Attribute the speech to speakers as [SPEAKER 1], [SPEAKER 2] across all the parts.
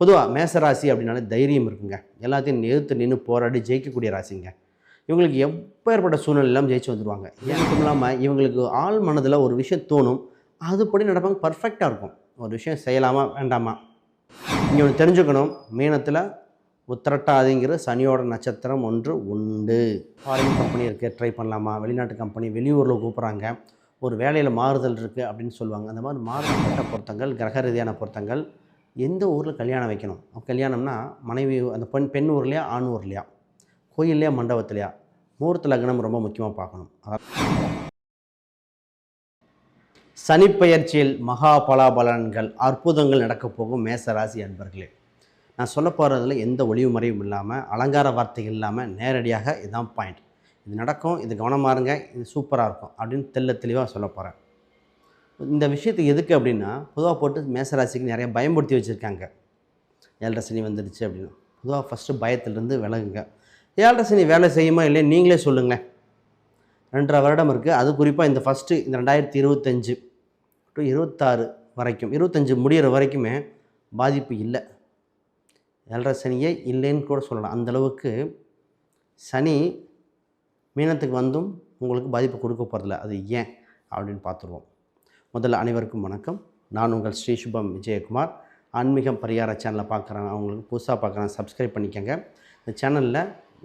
[SPEAKER 1] பொதுவாக மேசராசி அப்படின்னாலே தைரியம் இருக்குங்க. எல்லாத்தையும் எதிர்த்து நின்று போராடி ஜெயிக்கக்கூடிய ராசிங்க. இவங்களுக்கு எப்பேற்பட்ட சூழ்நிலையெல்லாம் ஜெயிச்சு வந்துடுவாங்க ஏன் இல்லாமல் இவங்களுக்கு ஆள் மனதில் ஒரு விஷயம் தோணும். அதுபடி நடப்பாங்க பர்ஃபெக்டாக இருக்கும். ஒரு விஷயம் செய்யலாமா வேண்டாமா? இங்கே ஒன்று தெரிஞ்சுக்கணும். மீனத்தில் உத்திரட்டாதிங்கிற சனியோட நட்சத்திரம் ஒன்று உண்டு. ஃபாரின் கம்பெனி இருக்குது ட்ரை பண்ணலாமா? வெளிநாட்டு கம்பெனி வெளியூரில் கூப்பிட்றாங்க. ஒரு வேலையில் மாறுதல் இருக்குது அப்படின்னு சொல்லுவாங்க. அந்த மாதிரி மாறுதல்பட்ட பொருத்தங்கள் கிரக ரீதியான பொருத்தங்கள் எந்த ஊரில் கல்யாணம் வைக்கணும்? கல்யாணம்னா மனைவி அந்த பெண் பெண் ஊர்லையா ஆண் ஊர்லையா? கோயில்லையா மண்டபத்துலையா? முகூர்த்த லக்னம் ரொம்ப முக்கியமாக பார்க்கணும். அதான் சனிப்பெயர்ச்சியில் மகா பலாபலன்கள் அற்புதங்கள் நடக்கப் போகும் மேச ராசி அன்பர்களே. நான் சொல்ல போகிறதுல எந்த ஒளிவு மறைவும் இல்லாமல் அலங்கார வார்த்தைகள் இல்லாமல் நேரடியாக இதுதான் பாயிண்ட் இது நடக்கும் இது கவனமாக இருங்க இது சூப்பராக இருக்கும் அப்படின்னு தெல்ல தெளிவாக சொல்ல போகிறேன் இந்த விஷயத்துக்கு எதுக்கு அப்படின்னா பொதுவாக போட்டு மேசராசிக்கு நிறைய பயன்படுத்தி வச்சுருக்காங்க. ஏழரை சனி வந்துடுச்சு அப்படின்னு பொதுவாக ஃபஸ்ட்டு பயத்துலேருந்து விலகுங்க. ஏழரை சனி வேலை செய்யுமா இல்லையா நீங்களே சொல்லுங்களேன் ரெண்டரை வருடம் இருக்குது அது குறிப்பாக இந்த ஃபஸ்ட்டு இந்த ரெண்டாயிரத்தி இருபத்தஞ்சு டு இருபத்தாறு வரைக்கும் இருபத்தஞ்சு முடிகிற வரைக்குமே பாதிப்பு இல்லை. ஏழரை சனியே இல்லைன்னு கூட சொல்லலாம். அந்தளவுக்கு சனி மீனத்துக்கு வந்தும் உங்களுக்கு பாதிப்பு கொடுக்க போகிறதில்ல அது ஏன் அப்படின்னு பார்த்துருவோம். முதல்ல அனைவருக்கும் வணக்கம். நான் உங்கள் ஸ்ரீ சுபம் விஜயகுமார். ஆன்மீகம் பரிகார சேனலை பார்க்குறேன் அவங்களுக்கு புதுசாக பார்க்குறேன் சப்ஸ்கிரைப் பண்ணிக்கோங்க. இந்த சேனலில்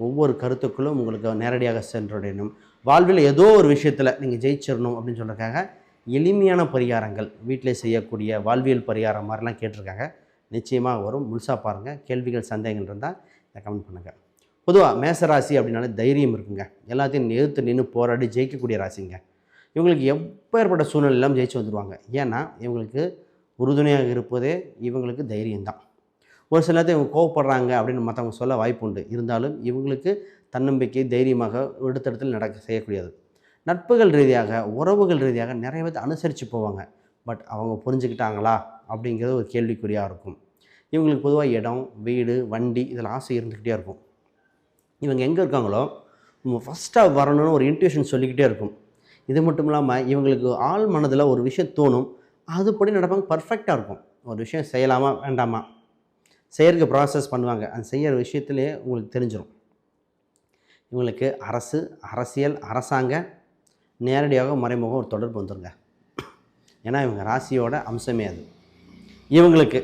[SPEAKER 1] ஒவ்வொரு கருத்துக்களும் உங்களுக்கு நேரடியாக சென்றடையணும். வாழ்வில் ஏதோ ஒரு விஷயத்தில் நீங்கள் ஜெயிச்சிடணும் அப்படின்னு சொல்கிறதுக்காக எளிமையான பரிகாரங்கள் வீட்டிலே செய்யக்கூடிய வாழ்வியல் பரிகாரம் மாதிரிலாம் கேட்டிருக்காங்க. நிச்சயமாக வரும். முழுசாக பாருங்கள் கேள்விகள் சந்தேகங்கள் இருந்தால் இதை கமெண்ட் பண்ணுங்கள் பொதுவாக மேசராசி அப்படின்னாலே தைரியம் இருக்குங்க. எல்லாத்தையும் எதிர்த்து நின்று போராடி ஜெயிக்கக்கூடிய ராசிங்க. இவங்களுக்கு எப்பேற்பட்ட சூழ்நிலையெல்லாம் ஜெயிச்சு வந்துடுவாங்க ஏன்னா இவங்களுக்கு உறுதுணையாக இருப்பதே இவங்களுக்கு தைரியம்தான். ஒரு சில நேரத்தை இவங்க கோவப்படுறாங்க அப்படின்னு மற்றவங்க சொல்ல வாய்ப்பு உண்டு. இருந்தாலும் இவங்களுக்கு தன்னம்பிக்கை தைரியமாக எடுத்தடத்தில் நடக்க செய்யக்கூடியது. நட்புகள் ரீதியாக உறவுகள் ரீதியாக நிறைய பேர் அனுசரித்து போவாங்க. பட் அவங்க புரிஞ்சுக்கிட்டாங்களா? அப்படிங்கிறது ஒரு கேள்விக்குறியாக இருக்கும். இவங்களுக்கு பொதுவாக இடம் வீடு வண்டி இதில் ஆசை இருந்துக்கிட்டே இருக்கும். இவங்க எங்கே இருக்காங்களோ ஃபஸ்ட்டாக வரணும்னு ஒரு இன்ட்யூஷன் சொல்லிக்கிட்டே இருக்கும். இது மட்டும் இல்லாமல் இவங்களுக்கு ஆள் மனதில் ஒரு விஷயம் தோணும். அதுபடி நடப்பாங்க. பர்ஃபெக்டாக இருக்கும். ஒரு விஷயம் செய்யலாமா? வேண்டாமா? செய்கிறதுக்கு ப்ராசஸ் பண்ணுவாங்க. அந்த செய்கிற விஷயத்துலேயே உங்களுக்கு தெரிஞ்சிடும் இவங்களுக்கு அரசு அரசியல் அரசாங்க நேரடியாக மறைமுகம் ஒரு தொடர்பு வந்துருங்க. ஏன்னா இவங்க ராசியோட அம்சமே அது. இவங்களுக்கு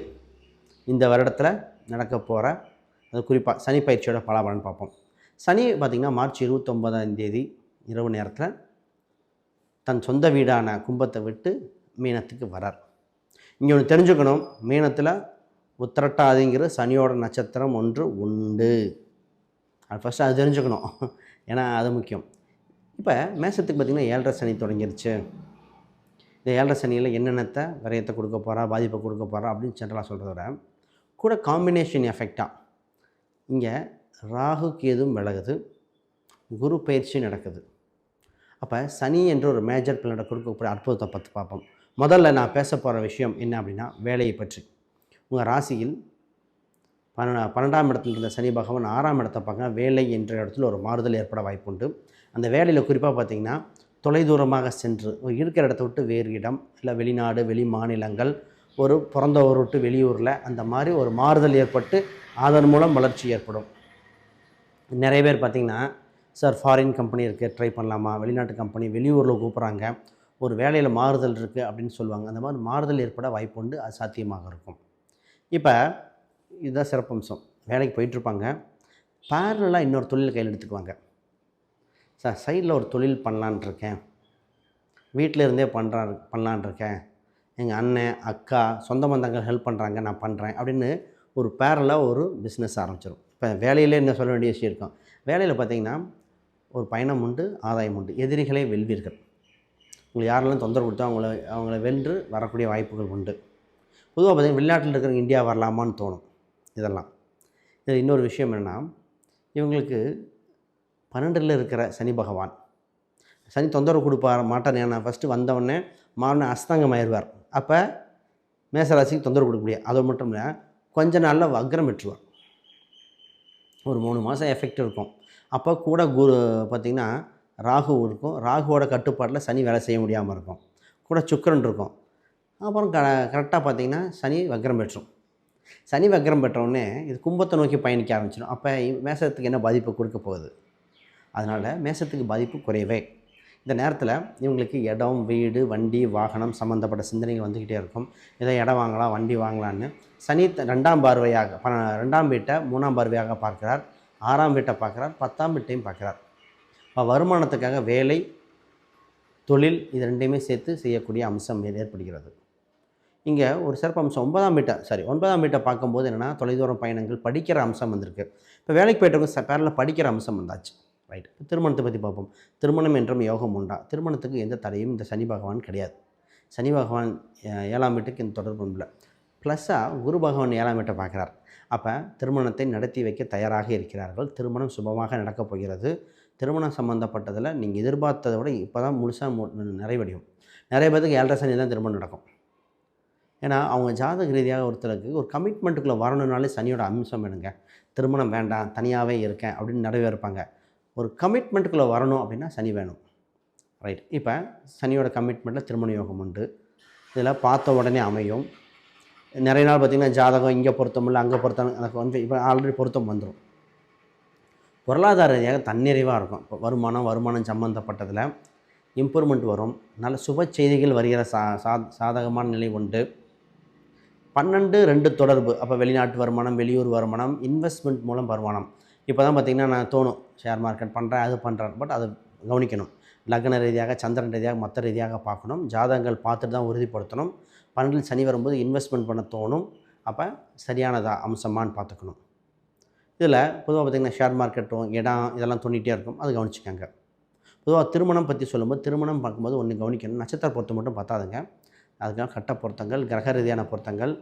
[SPEAKER 1] இந்த வருடத்தில் நடக்க போகிற அது குறிப்பாக சனி பயிற்சியோட பலாபலன் பார்ப்போம். சனி பார்த்திங்கன்னா மார்ச் இருபத்தொம்பதாம் தேதி இரவு நேரத்தில் தன் சொந்த வீடான கும்பத்தை விட்டு மீனத்துக்கு வரார். இங்கே ஒன்று தெரிஞ்சுக்கணும். மீனத்தில் உத்திரட்டாதிங்கிற சனியோட நட்சத்திரம் ஒன்று உண்டு. அது ஃபஸ்ட்டு அது தெரிஞ்சுக்கணும். ஏன்னா அது முக்கியம். இப்போ மேசத்துக்கு பார்த்திங்கன்னா ஏழரை சனி தொடங்கிருச்சு. இந்த ஏழரை சனியில் என்னென்னத்தை விரயத்தை கொடுக்க போகிறா பாதிப்பை கொடுக்க போகிறா அப்படின்னு ஜென்ரலாக சொல்கிறத விட கூட காம்பினேஷன் எஃபெக்டாக இங்கே ராகு கேதும் விலகுது. குரு பயிற்சி நடக்குது. அப்போ சனி என்ற ஒரு மேஜர் பிளானட்டை கொடுக்கக்கூடிய அற்புதத்தை பற்றி பார்ப்போம். முதல்ல நான் பேச போகிற விஷயம் என்ன அப்படின்னா வேலையை பற்றி. உங்கள் ராசியில் பன்ன பன்னெண்டாம் இடத்துல இருந்த சனி பகவான் ஆறாம் இடத்தை பார்க்க வேலை என்ற இடத்துல ஒரு மாறுதல் ஏற்பட வாய்ப்புண்டு. அந்த வேலையில் குறிப்பாக பார்த்தீங்கன்னா தொலைதூரமாக சென்று ஒரு இருக்கிற இடத்த விட்டு வேறு இடம் இல்லை வெளிநாடு வெளி மாநிலங்கள் ஒரு பிறந்த ஊர் விட்டு வெளியூரில் அந்த மாதிரி ஒரு மாறுதல் ஏற்பட்டு அதன் மூலம் வளர்ச்சி ஏற்படும். நிறைய பேர் பார்த்திங்கன்னா சார் ஃபாரின் கம்பெனி இருக்குது ட்ரை பண்ணலாமா? வெளிநாட்டு கம்பெனி வெளியூரில் கூப்பிட்றாங்க. ஒரு வேலையில் மாறுதல் இருக்குது அப்படின்னு சொல்லுவாங்க. அந்த மாதிரி மாறுதல் ஏற்பட வாய்ப்பு உண்டு. அது சாத்தியமாக இருக்கும். இப்போ இதுதான் சிறப்பம்சம். வேலைக்கு போயிட்டுருப்பாங்க. பேரலாக இன்னொரு தொழில் கையில் எடுத்துக்குவாங்க. சார் சைடில் ஒரு தொழில் பண்ணலான் இருக்கேன். வீட்டில் இருந்தே பண்ணுறா பண்ணலான் இருக்கேன். எங்கள் அண்ணன் அக்கா சொந்த பந்தங்கள் ஹெல்ப் பண்ணுறாங்க நான் பண்ணுறேன் அப்படின்னு ஒரு பேரலாக ஒரு பிஸ்னஸ் ஆரம்பிச்சிடும் இப்போ வேலையிலே என்ன சொல்ல வேண்டிய விஷயம் இருக்கும்? வேலையில் பார்த்தீங்கன்னா ஒரு பயணம் உண்டு ஆதாயம் உண்டு. எதிரிகளை வெல்வீர்கள். உங்களுக்கு யாரெல்லாம் தொந்தரவு கொடுத்தா அவங்கள அவங்கள வென்று வரக்கூடிய வாய்ப்புகள் உண்டு. பொதுவாக பார்த்தீங்கன்னா வெளிநாட்டில் இருக்கிறவங்க இந்தியா வரலாமான்னு தோணும். இதெல்லாம். இது இன்னொரு விஷயம் என்னென்னா இவங்களுக்கு பன்னெண்டில் இருக்கிற சனி பகவான். சனி தொந்தரவு கொடுப்பார் மாட்டார். ஏன்னா ஃபஸ்ட்டு வந்தவொடனே மாறின அஸ்தங்கம் ஆயிடுவார். அப்போ மேசராசிக்கு தொந்தரவு கொடுக்க முடியாது. அது மட்டும் இல்லை கொஞ்ச நாளில் வக்ரம் விட்டுருவார் ஒரு மூணு மாதம் எஃபெக்ட் இருக்கும். அப்போ கூட குரு பார்த்திங்கன்னா ராகு இருக்கும். ராகுவோட கட்டுப்பாட்டில் சனி வேலை செய்ய முடியாமல் இருக்கும். கூட சுக்கரன் இருக்கும். அப்புறம் க கரெக்டாக பார்த்தீங்கன்னா சனி வக்ரம் பெற்றும். சனி வக்ரம் பெற்றவுடனே இது கும்பத்தை நோக்கி பயணிக்க ஆரம்பிச்சிடும். அப்போ மேசத்துக்கு என்ன பாதிப்பு கொடுக்க போகுது? அதனால் மேசத்துக்கு பாதிப்பு குறைவே இந்த நேரத்தில் இவங்களுக்கு இடம் வீடு வண்டி வாகனம் சம்மந்தப்பட்ட சிந்தனைகள் வந்துக்கிட்டே இருக்கும். இதை இடம் வாங்கலாம் வண்டி வாங்கலான்னு சனி ரெண்டாம் பார்வையாக ப- ரெண்டாம் வீட்டை மூணாம் பார்வையாக பார்க்கிறார். ஆறாம் வீட்டை பார்க்குறார் பத்தாம் வீட்டையும் பார்க்குறார். இப்போ வருமானத்துக்காக வேலை தொழில் இது ரெண்டையுமே சேர்த்து செய்யக்கூடிய அம்சம் ஏற்படுகிறது. இங்கே ஒரு சிறப்பு அம்சம் ஒன்பதாம் வீட்டை சாரி ஒன்பதாம் வீட்டை பார்க்கும்போது என்னென்னா தொலைதூர பயணங்கள் படிக்கிற அம்சம் வந்திருக்கு. இப்போ வேலைக்கு போயிட்டவங்க ச பேரில் படிக்கிற அம்சம் வந்தாச்சு. ரைட் திருமணத்தை பற்றி பார்ப்போம். திருமணம் என்றும் யோகம் உண்டா? திருமணத்துக்கு எந்த தடையும் இந்த சனி பகவான் கிடையாது. சனி பகவான் ஏழாம் வீட்டுக்கு இந்த தொடர்பு இல்லை. ப்ளஸ்ஸாக குரு பகவான் ஏழாம் வீட்டை பார்க்குறார். அப்போ திருமணத்தை நடத்தி வைக்க தயாராக இருக்கிறார்கள். திருமணம் சுபமாக நடக்கப் போகிறது. திருமணம் சம்மந்தப்பட்டதில் நீங்கள் எதிர்பார்த்ததை விட இப்போ தான் முழுசாக நிறைவடையும். நிறைய பேருக்கு ஏழரை சனி தான் திருமணம் நடக்கும். ஏன்னா அவங்க ஜாதக ரீதியாக ஒருத்தருக்கு ஒரு கமிட்மெண்ட்டுக்குள்ளே வரணுனாலே சனியோட அம்சம் வேணுங்க திருமணம் வேண்டாம் தனியாகவே இருக்கேன் அப்படின்னு நிறைவேற்பாங்க ஒரு கமிட்மெண்ட்டுக்குள்ளே வரணும் அப்படின்னா சனி வேணும். ரைட் இப்போ சனியோட கமிட்மெண்ட்டில் திருமண யோகம் உண்டு. இதில் பார்த்த உடனே அமையும். நிறைய நாள் பார்த்திங்கன்னா ஜாதகம் இங்கே பொருத்தம் இல்லை அங்கே பொருத்தம் எனக்கு வந்து இப்போ ஆல்ரெடி பொருத்தம் வந்துடும் பொருளாதார ரீதியாக தன்னிறைவாக இருக்கும். இப்போ வருமானம் வருமானம் சம்மந்தப்பட்டதில் இம்ப்ரூவ்மெண்ட் வரும். நல்ல சுப செய்திகள் வருகிற சா சா சாதகமான நிலை உண்டு. பன்னெண்டு ரெண்டு தொடர்பு. அப்போ வெளிநாட்டு வருமானம் வெளியூர் வருமானம் இன்வெஸ்ட்மெண்ட் மூலம் வருமானம். இப்போ தான் பார்த்திங்கன்னா நான் தோணும். ஷேர் மார்க்கெட் பண்ணுறேன் அது பண்ணுறேன் பட் அதை கவனிக்கணும். லக்ன ரீதியாக சந்திரன் ரீதியாக மற்ற ரீதியாக பார்க்கணும். ஜாதகங்கள் பார்த்துட்டு தான் உறுதிப்படுத்தணும். பன்னெண்டில் சனி வரும்போது இன்வெஸ்ட்மெண்ட் பண்ண தோணும். அப்போ சரியானதா அம்சமான்னு பார்த்துக்கணும். இதில் பொதுவாக பார்த்திங்கன்னா ஷேர் மார்க்கெட்டும் இடம் இதெல்லாம் தோண்டிகிட்டே இருக்கும். அது கவனிச்சுக்கோங்க. பொதுவாக திருமணம் பற்றி சொல்லும்போது திருமணம் பார்க்கும்போது ஒன்று கவனிக்கணும். நட்சத்திர பொருத்தம் மட்டும் பார்த்தாதுங்க. அதுக்காக கட்ட பொருத்தங்கள் கிரக ரீதியான பொருத்தங்கள்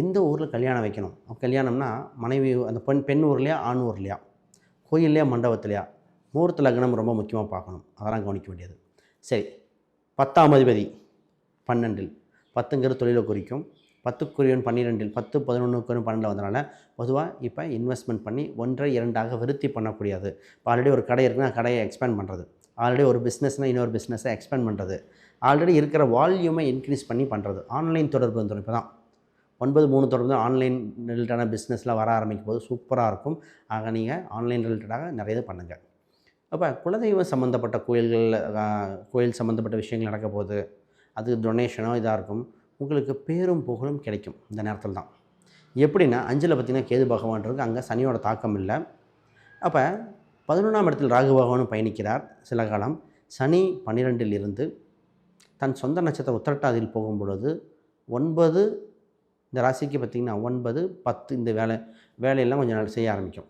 [SPEAKER 1] எந்த ஊரில் கல்யாணம் வைக்கணும்? கல்யாணம்னா மனைவி அந்த பெண் பெண் ஊர்லையா ஆண் ஊர்லையா? கோயில்லையா மண்டபத்துலையா? முகூர்த்த லக்னம் ரொம்ப முக்கியமாக பார்க்கணும். அதெல்லாம் கவனிக்க வேண்டியது. சரி பத்தாம் அதிபதி பன்னெண்டில். பத்துங்கிறது தொழிலை குறிக்கும். பத்துக்குரியவன் பன்னிரெண்டில் பத்து பதினொன்றுக்குரியவன் பன்னெண்டில் வந்தனால பொதுவாக இப்போ இன்வெஸ்ட்மெண்ட் பண்ணி ஒன்றை இரண்டாக விருத்தி பண்ணக்கூடியது. இப்போ ஆல்ரெடி ஒரு கடை இருக்குன்னா கடையை எக்ஸ்பேண்ட் பண்ணுறது. ஆல்ரெடி ஒரு பிஸ்னஸ்னால் இன்னொரு பிஸ்னஸை எக்ஸ்பேண்ட் பண்ணுறது. ஆல்ரெடி இருக்கிற வால்யூமை இன்க்ரீஸ் பண்ணி பண்ணுறது. ஆன்லைன் தொடர்பு வந்து இப்போ தான். ஒன்பது மூணு தொடர்பு ஆன்லைன் ரிலேட்டடான பிஸ்னஸ்லாம் வர ஆரம்பிக்கும் போது சூப்பராக இருக்கும். ஆக நீங்கள் ஆன்லைன் ரிலேட்டடாக நிறைய இது பண்ணுங்கள் அப்போ குலதெய்வம் சம்மந்தப்பட்ட கோயில்கள் கோயில் சம்மந்தப்பட்ட விஷயங்கள் நடக்க போகுது. அது டொனேஷனோ இதாக இருக்கும். உங்களுக்கு பேரும் புகழும் கிடைக்கும் இந்த நேரத்தில் தான். எப்படின்னா அஞ்சில் பார்த்திங்கன்னா கேது பகவான் இருக்குது அங்கே சனியோட தாக்கம் இல்லை. அப்போ பதினொன்றாம் இடத்தில் ராகு பகவானும் பயணிக்கிறார் சில காலம். சனி பன்னிரெண்டில் இருந்து தன் சொந்த நட்சத்திரம் உத்திரட்டாதியில் போகும் பொழுது ஒன்பது இந்த ராசிக்கு பார்த்திங்கன்னா ஒன்பது பத்து இந்த வேலை வேலையெல்லாம் கொஞ்சம் நாள் செய்ய ஆரம்பிக்கும்.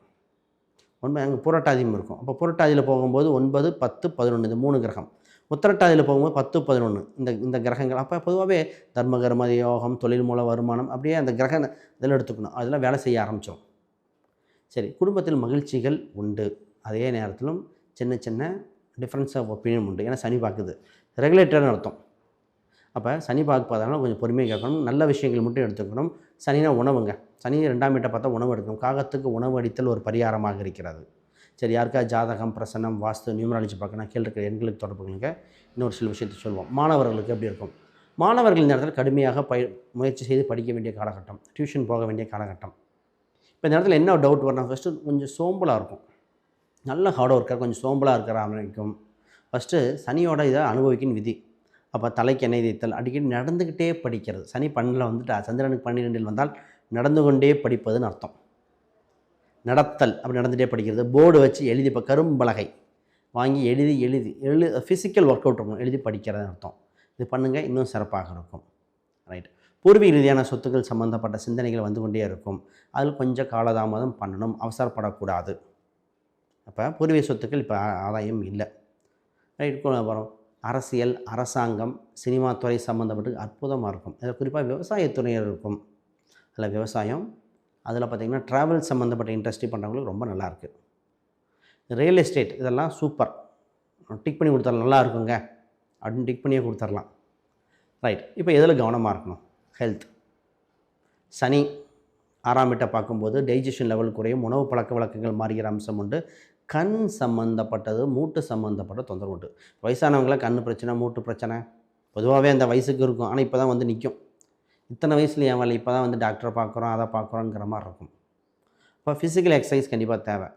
[SPEAKER 1] ஒன்பது அங்கே புரட்டாதியும் இருக்கும். அப்போ புரட்டாதியில் போகும்போது ஒன்பது பத்து பதினொன்று இந்த மூணு கிரகம். உத்திரட்டாதியில் போகும்போது பத்து பதினொன்று இந்த இந்த கிரகங்கள். அப்போ பொதுவாகவே தர்ம கர்ம யோகம் தொழில் மூல வருமானம் அப்படியே அந்த கிரக இதெல்லாம் எடுத்துக்கணும். அதெல்லாம் வேலை செய்ய ஆரம்பித்தோம் சரி குடும்பத்தில் மகிழ்ச்சிகள் உண்டு. அதே நேரத்திலும் சின்ன சின்ன டிஃப்ரென்ஸ் ஆஃப் ஒப்பீனியன் உண்டு. ஏன்னா சனி பார்க்குது. ரெகுலேட்டர்னு அர்த்தம். அப்போ சனி பார்ப்பதனால கொஞ்சம் பொறுமையாக கேட்கணும். நல்ல விஷயங்கள் மட்டும் எடுத்துக்கணும். சனினா உணவுங்க. சனி ரெண்டாம் வீட்டை பார்த்தா உணவு எடுக்கணும். காகத்துக்கு உணவு அடித்தல் ஒரு பரிகாரமாக இருக்கிறது. சரி யாருக்கா ஜாதகம் பிரசனம் வாஸ்து நியூமராலஜி பார்க்கணும் கீழே இருக்கிற எண்களுக்கு தொடர்புங்க இன்னொரு சில விஷயத்தை சொல்லுவோம் மாணவர்களுக்கு எப்படி இருக்கும்? மாணவர்கள் இந்த இடத்துல கடுமையாக பய முயற்சி செய்து படிக்க வேண்டிய காலகட்டம் டியூஷன் போக வேண்டிய காலகட்டம். இப்போ இந்த இடத்துல என்ன டவுட் வரணும் ஃபஸ்ட்டு கொஞ்சம் சோம்பலாக இருக்கும். நல்ல ஹார்ட் ஒர்க்காக கொஞ்சம் சோம்பலாக இருக்கிற ஆரம்பிக்கும் ஃபஸ்ட்டு சனியோட இதை அனுபவிக்கும் விதி. அப்போ தலைக்கு எண்ணெய் தேய்த்தல் அடிக்கடி நடந்துக்கிட்டே படிக்கிறது. சனி பன்னில் வந்துட்டு சந்திரனுக்கு பன்னிரெண்டில் வந்தால் நடந்து கொண்டே படிப்பதுன்னு அர்த்தம். நடத்தல் அப்படி நடந்துகிட்டே படிக்கிறது. போர்டு வச்சு எழுதி இப்போ கரும்பலகை. வாங்கி எழுதி எழுதி எழு ஃபிசிக்கல் ஒர்க் அவுட் இருக்கும் எழுதி படிக்கிறதுன்னு அர்த்தம். இது பண்ணுங்கள் இன்னும் சிறப்பாக இருக்கும். ரைட் பூர்வீக ரீதியான சொத்துக்கள் சம்மந்தப்பட்ட சிந்தனைகள் வந்து கொண்டே இருக்கும். அதில் கொஞ்சம் காலதாமதம் பண்ணணும் அவசரப்படக்கூடாது. அப்போ பூர்வீக சொத்துக்கள் இப்போ ஆதாயம் இல்லை. ரைட் அப்புறம் அரசியல் அரசாங்கம் சினிமா துறை சம்மந்தப்பட்டு அற்புதமாக இருக்கும். இதில் குறிப்பாக விவசாயத்துறையில் இருக்கும். அதில் விவசாயம் அதில் பார்த்திங்கன்னா ட்ராவல் சம்மந்தப்பட்ட இண்டஸ்ட்ரி பண்ணுறவங்களுக்கு ரொம்ப நல்லாயிருக்கு. ரியல் எஸ்டேட் இதெல்லாம் சூப்பர் டிக் பண்ணி கொடுத்தா நல்லா இருக்குங்க. அப்படின்னு டிக் பண்ணியே கொடுத்துர்லாம். ரைட் இப்போ எதில் கவனமாக இருக்கணும்? ஹெல்த் சனி ஆறாம் வீட்டை பார்க்கும்போது டைஜஷன் லெவல் குறையும். உணவு பழக்க வழக்கங்கள் மாறுகிற அம்சம் உண்டு. கண் சம்மந்தப்பட்டது மூட்டு சம்மந்தப்பட்ட தொந்தரவு உண்டு. வயசானவங்களாம் கண் பிரச்சனை மூட்டு பிரச்சனை. பொதுவாகவே அந்த வயசுக்கு இருக்கும். ஆனால் இப்போ தான் வந்து நிற்கும் இத்தனை வயசில் என் வேலை இப்போ தான் வந்து டாக்டரை பார்க்குறோம் அதை பார்க்குறோங்கிற மாதிரி இருக்கும். இப்போ ஃபிசிக்கல் எக்ஸசைஸ் கண்டிப்பாக தேவை.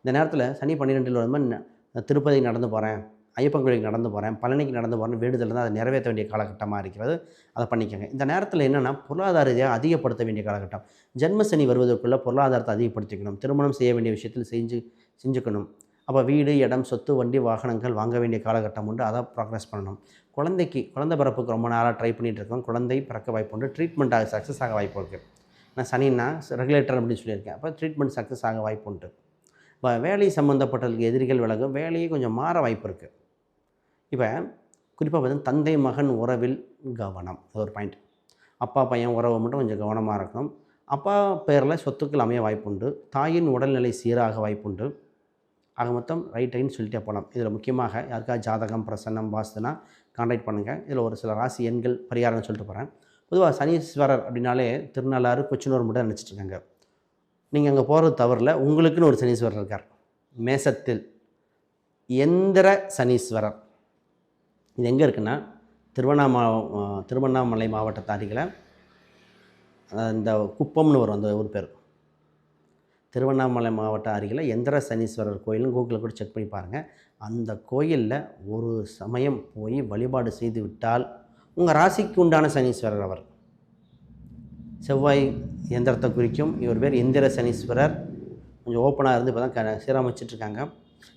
[SPEAKER 1] இந்த நேரத்தில் சனி பன்னிரெண்டில் வரும்போது திருப்பதிக்கு நடந்து போகிறேன் ஐயப்பன் கோயிலுக்கு நடந்து போகிறேன் பழனிக்கு நடந்து போகிறேன் வேண்டுதல் தான் அதை நிறைவேற்ற வேண்டிய காலகட்டமாக இருக்கிறது. அதை பண்ணிக்கோங்க. இந்த நேரத்தில் என்னென்னா பொருளாதார ரீதியாக அதிகப்படுத்த வேண்டிய காலகட்டம். ஜென்ம சனி வருவதற்குள்ளே பொருளாதாரத்தை அதிகப்படுத்திக்கணும். திருமணம் செய்ய வேண்டிய விஷயத்தில் செஞ்சு செஞ்சுக்கணும். அப்போ வீடு இடம் சொத்து வண்டி வாகனங்கள் வாங்க வேண்டிய காலகட்டம் உண்டு. அதை ப்ராக்ரஸ் பண்ணணும். குழந்தைக்கு குழந்தை பிறப்புக்கு ரொம்ப நாளாக ட்ரை பண்ணிகிட்டு இருக்கோம். குழந்தை பிறக்க வாய்ப்பு உண்டு. ட்ரீட்மெண்ட் ஆக சக்ஸஸ் ஆக வாய்ப்பு இருக்குது நான் சனின்னா ரெகுலேட்டர் அப்படின்னு சொல்லியிருக்கேன். அப்போ ட்ரீட்மெண்ட் சக்ஸஸ் ஆக வாய்ப்பு உண்டு. இப்போ வேலை சம்மந்தப்பட்டதுக்கு எதிரிகள் விலகும். வேலையே கொஞ்சம் மாற வாய்ப்பு இருக்குது இப்போ குறிப்பாக பார்த்தீங்கன்னா தந்தை மகன் உறவில் கவனம். அது ஒரு பாயிண்ட் அப்பா பையன் உறவை மட்டும் கொஞ்சம் கவனமாக இருக்கணும். அப்பா பேரில் சொத்துக்கள் அமைய வாய்ப்புண்டு தாயின் உடல்நிலை சீராக வாய்ப்புண்டு ஆக மொத்தம் ரைட் ரைன்னு சொல்லிட்டே போகலாம் இதில் முக்கியமாக யாருக்கா ஜாதகம் பிரசன்னம் வாஸ்துனா கான்டாக்ட் பண்ணுங்கள் இதில் ஒரு சில ராசி எண்கள் பரிகாரம்னு சொல்லிட்டு போகிறேன் பொதுவாக சனீஸ்வரர் அப்படின்னாலே திருநள்ளாறு கொச்சினூர் மட்டும் நினச்சிட்டு இருக்காங்க. நீங்கள் அங்கே போகிறது தவறில் உங்களுக்குன்னு ஒரு சனீஸ்வரர் இருக்கார். மேசத்தில். எந்திர சனீஸ்வரர். இது எங்கே இருக்குன்னா திருவண்ணாம திருவண்ணாமலை மாவட்டத்து அருகில் இந்த குப்பம்னு வரும் அந்த ஊர் பேர். திருவண்ணாமலை மாவட்ட அருகில் எந்திர சனீஸ்வரர் கோயிலும் கூகுளில் கூட செக் பண்ணி பாருங்கள் அந்த கோயிலில் ஒரு சமயம் போய் வழிபாடு செய்து விட்டால் உங்கள் ராசிக்கு உண்டான சனீஸ்வரர் அவர். செவ்வாய் எந்திரத்தை குறிக்கும் இவர் பேர் எந்திர சனீஸ்வரர். கொஞ்சம் ஓப்பனாக இருந்து இப்போ தான் க சீரமைச்சிட்ருக்காங்க.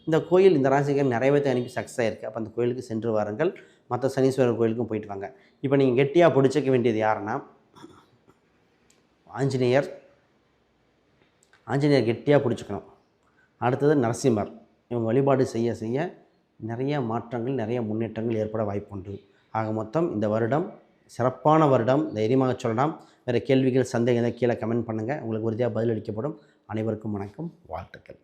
[SPEAKER 1] இந்த கோயில் இந்த ராசிக்கு நிறைய பேர்த்து அனுப்பி சக்ஸஸ் ஆகிருக்கு அப்போ அந்த கோயிலுக்கு சென்று வாருங்கள். மற்ற சனீஸ்வரர் கோயிலுக்கும் போயிட்டு வாங்க. இப்போ நீங்கள் கெட்டியாக பிடிச்சிக்க வேண்டியது யாருன்னா ஆஞ்சநேயர் ஆஞ்சநேயர் கெட்டியாக பிடிச்சிக்கணும். அடுத்தது நரசிம்மர். இவங்க வழிபாடு செய்ய செய்ய நிறைய மாற்றங்கள் நிறைய முன்னேற்றங்கள் ஏற்பட வாய்ப்புண்டு. ஆக மொத்தம் இந்த வருடம் சிறப்பான வருடம். தைரியமாக சொல்லலாம். வேறு கேள்விகள் சந்தேகம் கீழே கமெண்ட் பண்ணுங்கள் உங்களுக்கு உறுதியாக பதிலளிக்கப்படும். அனைவருக்கும் வணக்கம். வாழ்த்துக்கள்.